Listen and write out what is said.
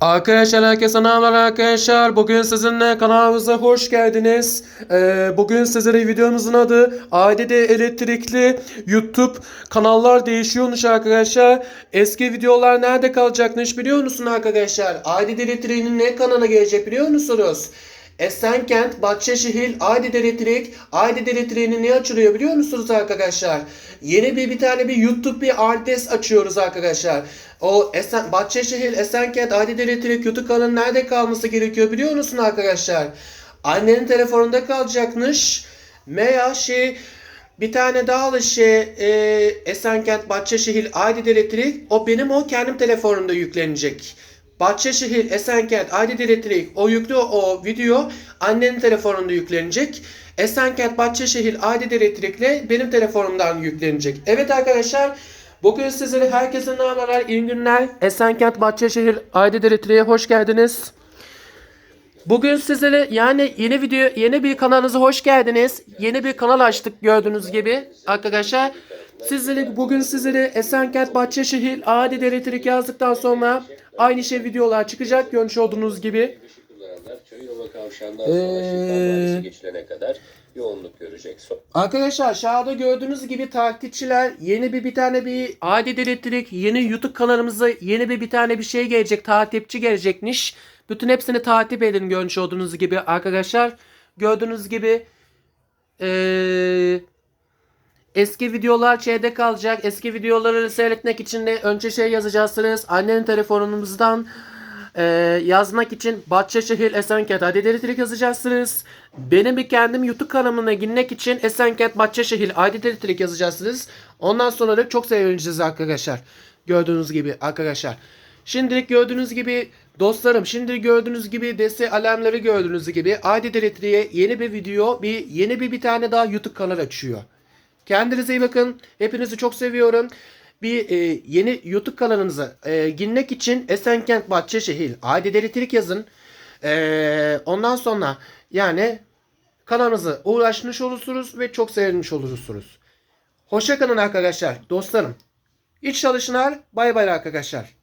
Arkadaşlar herkese merhaba arkadaşlar. Bugün sizinle kanalımıza hoş geldiniz. Ee, bugün sizlere videomuzun adı ADD elektrikli YouTube kanallar değişiyormuş arkadaşlar. Eski videolar nerede kalacakmış biliyor musun arkadaşlar? ADD elektriğinin ne kanala gelecek biliyor musunuz? Esenkent, Bahçeşehir, Aydın Elektrik, Aydın Elektriğinin ne açılıyor biliyor musunuz arkadaşlar? Yeni bir bir tane bir YouTube bir adres açıyoruz arkadaşlar. O Esen, Bahçeşehir, Esenkent, Aydın Elektrik YouTube kanalı nerede kalması gerekiyor biliyor musun arkadaşlar? Annenin telefonunda kalacakmış. Veya şey bir tane daha şey e, Esenkent, Bahçeşehir, Aydın Elektrik o benim o kendim telefonumda yüklenecek. Bahçeşehir, Esenkent, Aydın Elektrik o yüklü o video annenin telefonunda yüklenecek. Esenkent, Bahçeşehir, Aydın Elektrik'le benim telefonumdan yüklenecek. Evet arkadaşlar bugün sizlere herkese merhabalar, iyi günler. Esenkent, Bahçeşehir, Aydın Elektrik'e hoş geldiniz. Bugün sizlere yani yeni video yeni bir kanalınıza hoş geldiniz. Yeni bir kanal açtık gördüğünüz gibi arkadaşlar. Sizlere bugün sizlere Esenkent Bahçeşehir Adi Elektrik yazdıktan sonra aynı şey videolar çıkacak görmüş olduğunuz gibi. yolu kavşağından Ee, sonra Vadisi geçilene kadar yoğunluk görecek. Arkadaşlar aşağıda gördüğünüz gibi takipçiler yeni bir bir tane bir Adi Elektrik yeni YouTube kanalımıza yeni bir bir tane bir şey gelecek takipçi gelecekmiş. Bütün hepsini takip edin görmüş olduğunuz gibi arkadaşlar. Gördüğünüz gibi eee Eski videolar şeyde kalacak. Eski videoları seyretmek için de önce şey yazacaksınız. Annenin telefonumuzdan e, yazmak için Bahçeşehir Esenkent Aydın Elektrik yazacaksınız. Benim bir kendim YouTube kanalına girmek için Esenkent Bahçeşehir Elektrik yazacaksınız. Ondan sonra da çok sevineceğiz arkadaşlar. Gördüğünüz gibi arkadaşlar. Şimdilik gördüğünüz gibi dostlarım şimdi gördüğünüz gibi dese alarmları gördüğünüz gibi Aydın Elektrik'e yeni bir video bir yeni bir bir tane daha YouTube kanal açıyor. Kendinize iyi bakın. Hepinizi çok seviyorum. Bir e, yeni YouTube kanalınıza e, girmek için Esenkent Bahçeşehir Aydın Elektrik yazın. E, ondan sonra yani kanalımıza uğraşmış olursunuz ve çok sevinmiş olursunuz. Hoşçakalın arkadaşlar, dostlarım. İç çalışınlar. Bay bay arkadaşlar.